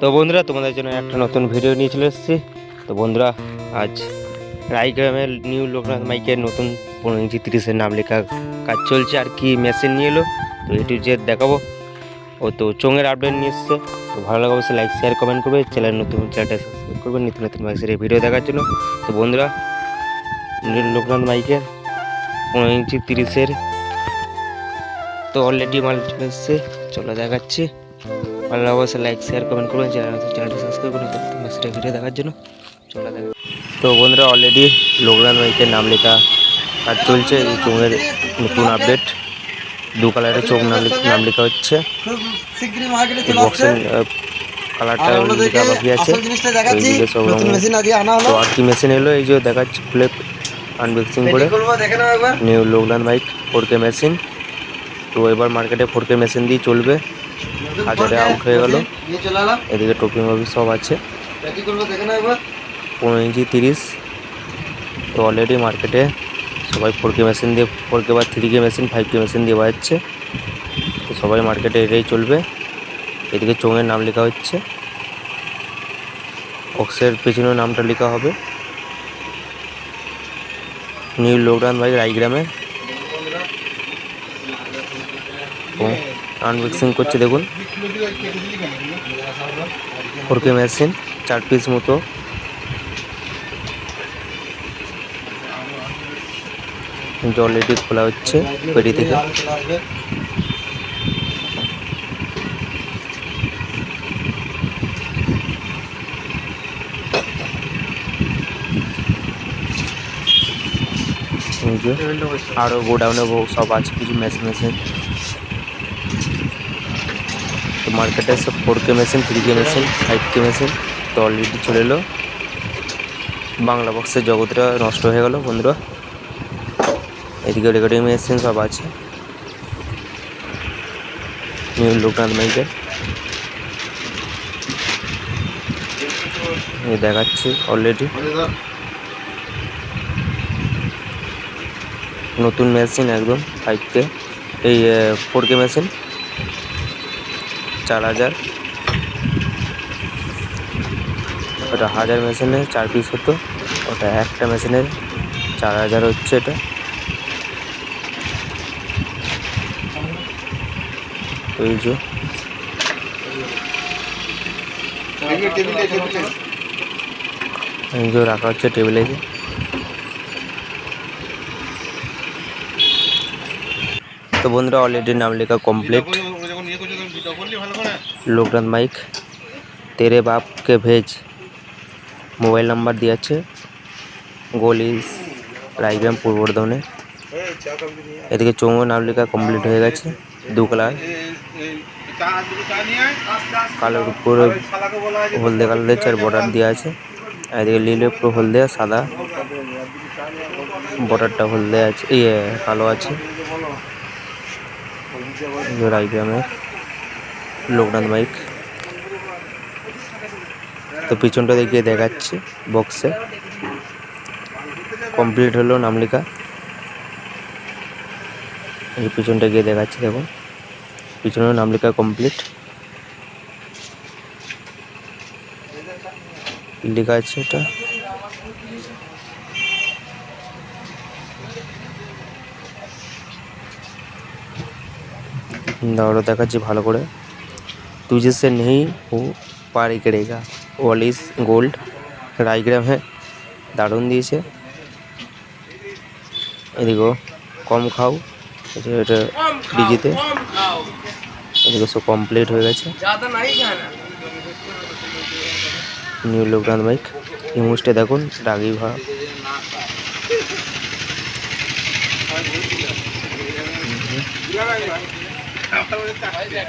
তো বন্ধুরা, তোমাদের জন্য একটা নতুন ভিডিও নিয়ে চলে এসেছি। তো বন্ধুরা, আজ রায়গ্রামের নিউ লোকনাথ মাইকের নতুন পনেরো ইঞ্চি তিরিশের নাম লেখা কাজ চলছে আর কি মেশিন নিয়ে এলো। তো এটু যে দেখাবো। ও তো চোঙের আপডেট নিয়ে এসছে। তো ভালো লাগা অবশ্যই লাইক শেয়ার কমেন্ট করবে। চ্যানেল নতুন চ্যানেলটা সাবস্ক্রাইব করবে। নিত্য নতুন মাইকের এই ভিডিও দেখার জন্য। তো বন্ধুরা নিউ লোকনাথ মাইকের পনেরো ইঞ্চি তিরিশের তো অলরেডি মাল চলে এসছে। চলো দেখাচ্ছি। ভালো লাগা অবশ্যই লাইক শেয়ার কমেন্ট করবেন। চ্যানেল চ্যানেলটা সাবস্ক্রাইব করুন তোমার সেটা ভিডিও দেখার জন্য চলে দেখা তো বন্ধুরা অলরেডি লোকনাথ মাইকের নাম লেখা কাজ চলছে। এই চোঙের নতুন আপডেট দু কালারের চোখ নাম নাম লেখা হচ্ছে। বক্সের কালারটা লেখা বাকি আছে। আসল জিনিসটা দেখাচ্ছি। এইদিকে সব নতুন রঙ- মেশিন আজকে আনা তো আর কি মেশিন এলো? এই যে দেখাচ্ছি খুলে আনবক্সিং করে। New Loknath mic four K machine তো এবার মার্কেটে ফোর কে মেশিন দিয়ে চলবে। হাজারে আউট হয়ে গেল। এদিকে টোপি মপি সব আছে। পনেরো ইঞ্চি তিরিশ। তো অলরেডি মার্কেটে সবাই ফোর কে মেশিন দিয়ে ফোর কে বা three K machine five K machine দিয়ে বাজাচ্ছে। তো সবাই মার্কেটে এটাই চলবে। এদিকে চোঙের নাম লেখা হচ্ছে। বক্সের পেছনে নামটা লেখা হবে। নিউ লোকডাউন বাইক রায়গ্রামে। আনবক্সিং করছে, দেখুন। ফোর কে মেশিন চার পিস মতো। জল রেডি খোলা হচ্ছে পেটি থেকে। আরও গোডাউনে সব আছে, কিছু মেশিন মেশিন তো মার্কেটে সব ফোর কে মেশিন থ্রি কে মেশিন ফাইভ কে মেশিন তো অলরেডি চলে এলো। বাংলা বক্সের জগৎটা নষ্ট হয়ে গেল, বন্ধুরা। এদিকে রেকর্ডিং মেশিন সব আছে। নিউ লোকনাথ মাইকের দেখাচ্ছি অলরেডি নতুন মেশিন একদম ফাইভ কে এই ফোর কে মেশিন চার হাজার। ওটা হাজার মেশিনে চার পিস হতো। ওটা একটা মেশিনের, চার হাজার হচ্ছে এটা। রাখা হচ্ছে টেবিলে। যে তো বন্ধুরা অলরেডি নাম লেখা কমপ্লিট লোকনাথ মাইক, তেরে বাপকে ভেজ। মোবাইল নাম্বার দিয়ে আছে গলিস রায়গ্রাম পূর্ব বর্ধমানে। এদিকে চৌমো নাম লেখা কমপ্লিট হয়ে গেছে, দু কালার কালোর উপরে হলদে কালার চার বর্ডার দেওয়া আছে। এদিকে নীলের পুরো হলদে আর সাদা বর্ডারটা হলদে আছে ইয়ে কালো আছে। রায়গ্রামের লোকনাথ মাইক তো পিছনটা দেখিয়ে দেখাচ্ছি বক্সে কমপ্লিট হলো নাম লেখা এই পিছনটা গিয়ে দেখাচ্ছি দেখুন পিছনেও নাম লেখা কমপ্লিট লেখা আছে এটা দাঁড়ো দেখাচ্ছি ভালো করে। তুজে সে নেই ও পারি কেড়েগা। ওয়ালিস গোল্ড রাইগ্রাম হ্যাঁ দারুণ দিয়েছে। এদিকেও কম খাও এটা ডিজিতে। এদিকে সব কমপ্লিট হয়ে গেছে। নিউ লকডাউন বাইক ইমুজটা দেখুন রাগি ভা। Yeah, 啊，我得打一遍。